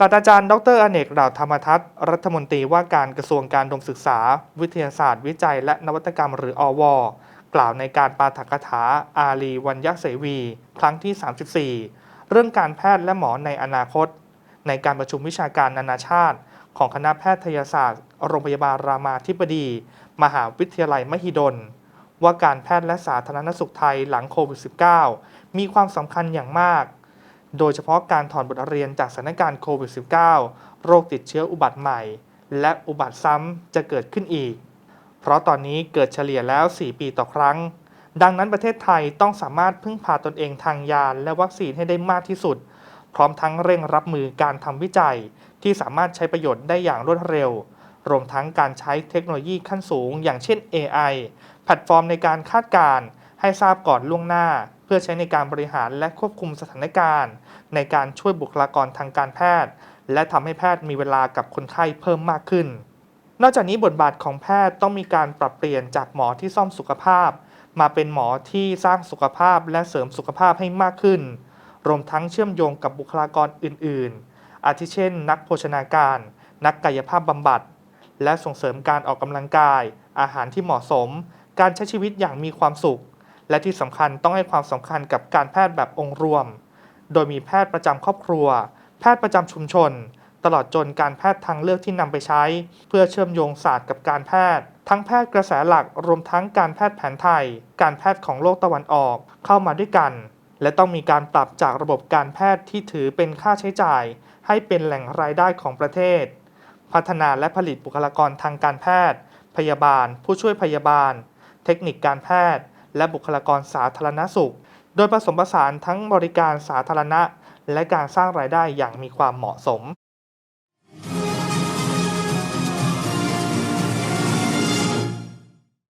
ศาสตราจารย์ ดรอเนกดาธรรมทัศน์รัฐมนตรีว่าการกระทรวงการดมศึกษา วิทยาศาสตร์ วิจัย และนวัตกรรมหรืออว กล่าวในการปาฐกถา อาลีวัญยเสวี ครั้งที่ 34 เรื่องการแพทย์และหมอในอนาคต ในการประชุมวิชาการนานาชาติ ของคณะแพทยศาสตร์ โรงพยาบาลรามาธิบดี มหาวิทยาลัยมหิดล ว่าการแพทย์และสาธารณสุขไทยหลังโควิด -19 มีความสำคัญอย่างมาก โดยเฉพาะการถอนบทเรียนจากสถานการณ์โควิด -19 โรคติดเชื้ออุบัติใหม่ และอุบัติซ้ำจะเกิดขึ้นอีก เพราะตอนนี้เกิดเฉลี่ยแล้ว 4 ปีต่อครั้ง ดังนั้นประเทศไทยต้องสามารถพึ่งพาตนเองทางยาและวัคซีนให้ได้มากที่สุด พร้อมทั้งเร่งรับมือการทำวิจัย ที่สามารถใช้ประโยชน์ได้อย่างรวดเร็ว รวมทั้งการใช้เทคโนโลยีขั้นสูง อย่างเช่น AI แพลตฟอร์มในการคาดการณ์ ให้ทราบก่อนล่วงหน้า เพื่อใช้ในการบริหารและควบคุมสถานการณ์ ในการช่วยบุคลากรทางการแพทย์ และทำให้แพทย์มีเวลากับคนไข้เพิ่มมากขึ้น นอกจากนี้บทบาทของแพทย์ต้องมีการปรับเปลี่ยนจากหมอที่ซ่อมสุขภาพ มาเป็นหมอที่สร้างสุขภาพและเสริมสุขภาพให้มากขึ้น รวมทั้งเชื่อมโยงกับบุคลากรอื่น ๆ อาทิเช่น นักโภชนาการ นักกายภาพบำบัด และส่งเสริมการออกกำลังกาย อาหารที่เหมาะสม การใช้ชีวิตอย่างมีความสุข และที่สำคัญต้องให้ความสำคัญกับการแพทย์แบบองค์รวม โดยมีแพทย์ประจำครอบครัว แพทย์ประจำชุมชน ตลอดจนการแพทย์ทางเลือกที่นำไปใช้ เพื่อเชื่อมโยงศาสตร์กับการแพทย์ ทั้งแพทย์กระแสหลักรวมทั้งการแพทย์แผนไทย การแพทย์ของโลกตะวันออกเข้ามาด้วยกัน และต้องมีการปรับจากระบบการแพทย์ที่ถือเป็นค่าใช้จ่าย ให้เป็นแหล่งรายได้ของประเทศ พัฒนาและผลิตบุคลากรทางการแพทย์ พยาบาล ผู้ช่วยพยาบาล เทคนิคการแพทย์ และบุคลากรสาธารณสุข โดยผสมผสานทั้งบริการสาธารณะ และการสร้างรายได้อย่างมีความเหมาะสม